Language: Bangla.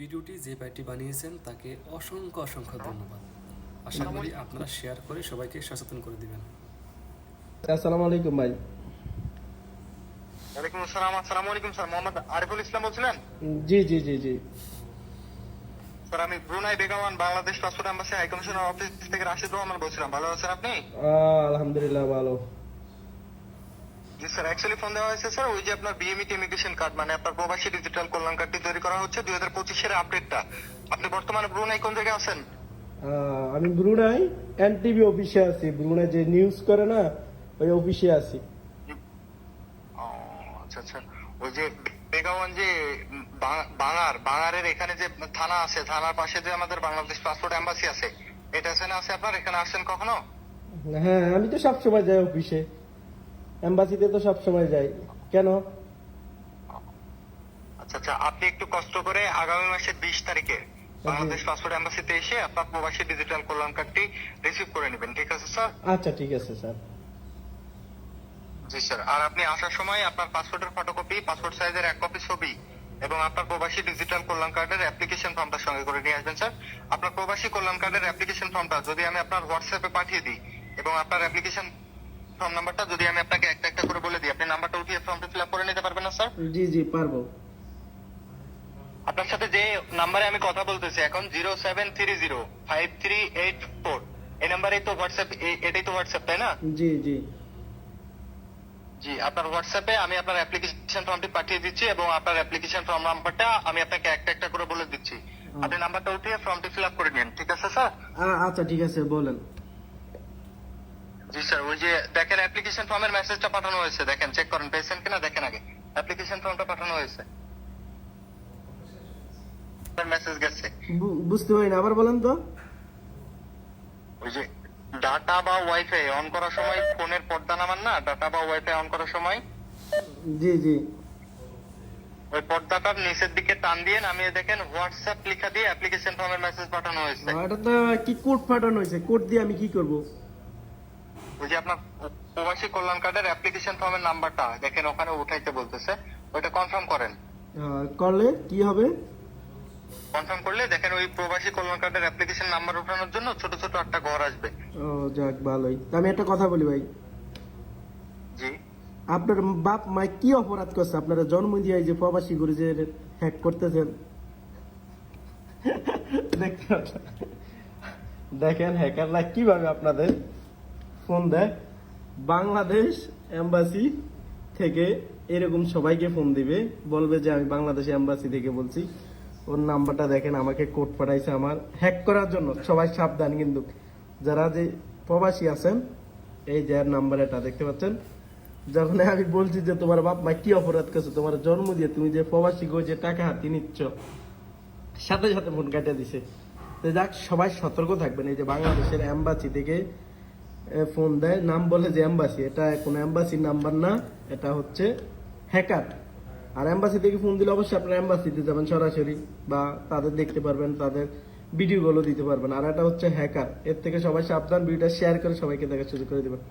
ভিডিওটি যে ভাইটি বানিয়েছেন তাকে অসংখ্য অসংখ্য ধন্যবাদ। আশা করি আপনারা শেয়ার করে সবাইকে সচেতন করে দিবেন। আসসালামু আলাইকুম ভাই। ওয়ালাইকুম আসসালাম। আসসালামু আলাইকুম স্যার। মোহাম্মদ আরিফুল ইসলাম বলছিলেন? জি জি জি জি। স্যার আমি Brunei Begawan Bangladesh passport embassy high commissioner office থেকে রাশিদ রহমান বলছিলাম। ভালো আছেন আপনি? আলহামদুলিল্লাহ ভালো। জি স্যার অ্যাকচুয়ালি ফোন দেওয়া হয়েছে স্যার ওই যে আপনার বিএমইটি ইমিগ্রেশন কার্ড মানে আপনার প্রবাসী ডিজিটাল কল্যাণ কার্ডটি তৈরি করা হচ্ছে দুই হাজার পঁচিশের আপডেটটা আপনি বর্তমানে ব্রুনাই কোন জায়গায় আছেন? আমি ব্রুনাই এনটিভি অফিসে আছি। ব্রুনাই যে নিউজ করে না ওই অফিসে আছি। আচ্ছা আচ্ছা। ওই যে বেগাওয়ান যে বাঙার বাঙারের এখানে যে থানা আছে থানার পাশে যে আমাদের বাংলাদেশ পাসপোর্ট এম্বাসি আছে এটা এখানে আছে আপনার? এখানে আসছেন কখনো? হ্যাঁ আমি তো সবসময় যাই অফিসে এম্বাসিতে তো সবসময় যাই। কেন? আচ্ছা আচ্ছা আপনি একটু কষ্ট করে আগামী মাসের বিশ তারিখে বাংলাদেশ পাসপোর্ট এম্বাসিতে এসে আপনার প্রবাসী ডিজিটাল কল্যাণ কার্ডটি রিসিভ করে নেবেন ঠিক আছে স্যার? আচ্ছা ঠিক আছে স্যার। জি স্যার। আর আপনি আসার সময় আপনার পাসপোর্টের ফটোকপি পাসপোর্ট সাইজের এক কপি ছবি এবং আপনার প্রবাসী ডিজিটাল কল্যাণ কার্ডের অ্যাপ্লিকেশন ফর্মটা সঙ্গে করে নিয়ে আসবেন স্যার। আপনার প্রবাসী কল্যাণ কার্ডের অ্যাপ্লিকেশন ফর্মটা যদি আমি আপনার হোয়াটসঅ্যাপে পাঠিয়ে দিই এবং আপনার অ্যাপ্লিকেশন ফর্ম নাম্বারটা যদি আমি আপনাকে একটা একটা করে বলে দিই আপনি নাম্বারটা উঠিয়ে ফর্মটা ফিল আপ করে নিতে পারবেন না স্যার জি জি পারব। আপনার সাথে যে নাম্বারে আমি কথা বলতেছি এখন zero seven three zero five three eight four এই নাম্বারেই তো হোয়াটসঅ্যাপ এটাই তো হোয়াটসঅ্যাপ তাই না? জি জি। জি আপনার হোয়াটসঅ্যাপে আমি আপনার অ্যাপ্লিকেশন ফর্মটি পাঠিয়ে দিচ্ছি এবং আপনার অ্যাপ্লিকেশন ফর্ম নাম্বারটা আমি আপনাকে একটা একটা করে বলে দিচ্ছি। আপনি নাম্বারটা উঠিয়ে ফর্মটি ফিল আপ করে নিন ঠিক আছে স্যার আচ্ছা ঠিক আছে বলেন জি স্যার ওই যে দেখেন অ্যাপ্লিকেশন ফর্মের মেসেজটা পাঠানো হয়েছে। দেখেন চেক করেন পেয়েছেন কিনা? দেখেন আগে। অ্যাপ্লিকেশন ফর্মটা পাঠানো হয়েছে। মেসেজ গেছে। বুঝতে পারি না আবার বলেন তো। ওই যে ডাটা বা ওয়াইফাই অন করার সময় ফোনের পর্দা নামান না? ডাটা বা ওয়াইফাই অন করার সময়? জি জি। ওই পর্দাটার নিচের দিকে টান দিয়ে নামিয়ে দেখেন হোয়াটসঅ্যাপ লেখা দিয়ে অ্যাপ্লিকেশন ফর্মের মেসেজ পাঠানো হয়েছে। এটা তো কি কোড পাঠানো হয়েছে? কোড দিয়ে আমি কি করব? ওই যে আপনার প্রবাসী কল্যাণ কার্ডের অ্যাপ্লিকেশন ফর্মের নাম্বারটা দেখেন ওখানে উঠাইতে বলতেছে ওইটা কনফার্ম করেন। করলে কি হবে? কনফার্ম করলে দেখেন ওই প্রবাসী কল্যাণ কার্ডের অ্যাপ্লিকেশন নাম্বার উঠানোর জন্য ছোট ছোট একটা ঘর আসবে। ও যাক ভালোই। আমি একটা কথা বলি ভাই। জি। আপনার বাপ মা কি অপরাধ করছে? আপনারা জন্ম দিয়ে যে প্রবাসী করে যে হ্যাক করতেছেন? দেখেন হ্যাকাররা কীভাবে আপনাদের ফোন দেয়? বাংলাদেশ এম্বাসি থেকে এরকম সবাইকে ফোন দিবে, বলবে যে আমি বাংলাদেশ এম্বাসি থেকে বলছি। ওর নাম্বারটা দেখেন, আমাকে কোড পাঠাইছে আমার। হ্যাক করার জন্য সবাই সাবধান কিন্তু। যারা যে প্রবাসী আছেন, এই যে নাম্বার এটা দেখতে পাচ্ছেন, যখন আমি বলছি যে তোমার বাপ মা কি অপরাধ করছে, তোমার জন্ম দিয়ে তুমি যে প্রবাসী গো, যে টাকা হাতি নিচ্ছ, সাথে সাথে ফোন কাটিয়ে দিছে। যাক, সবাই সতর্ক থাকবেন। এই যে বাংলাদেশের এম্বাসি থেকে ফোন দেয়, নাম বলে যে অ্যাম্বাসি এটা কোনো অ্যাম্বাসির নাম্বার না, এটা হচ্ছে হ্যাকার। আর অ্যাম্বাসি থেকে ফোন দিলে অবশ্যই আপনার অ্যাম্বাসিতে যাবেন সরাসরি বা তাদের দেখতে পারবেন, তাদের ভিডিওগুলো দিতে পারবেন। আর এটা হচ্ছে হ্যাকার। এর থেকে সবাই সাবধান, ভিডিওটা শেয়ার করে সবাইকে দেখার শুরু করে দেবেন।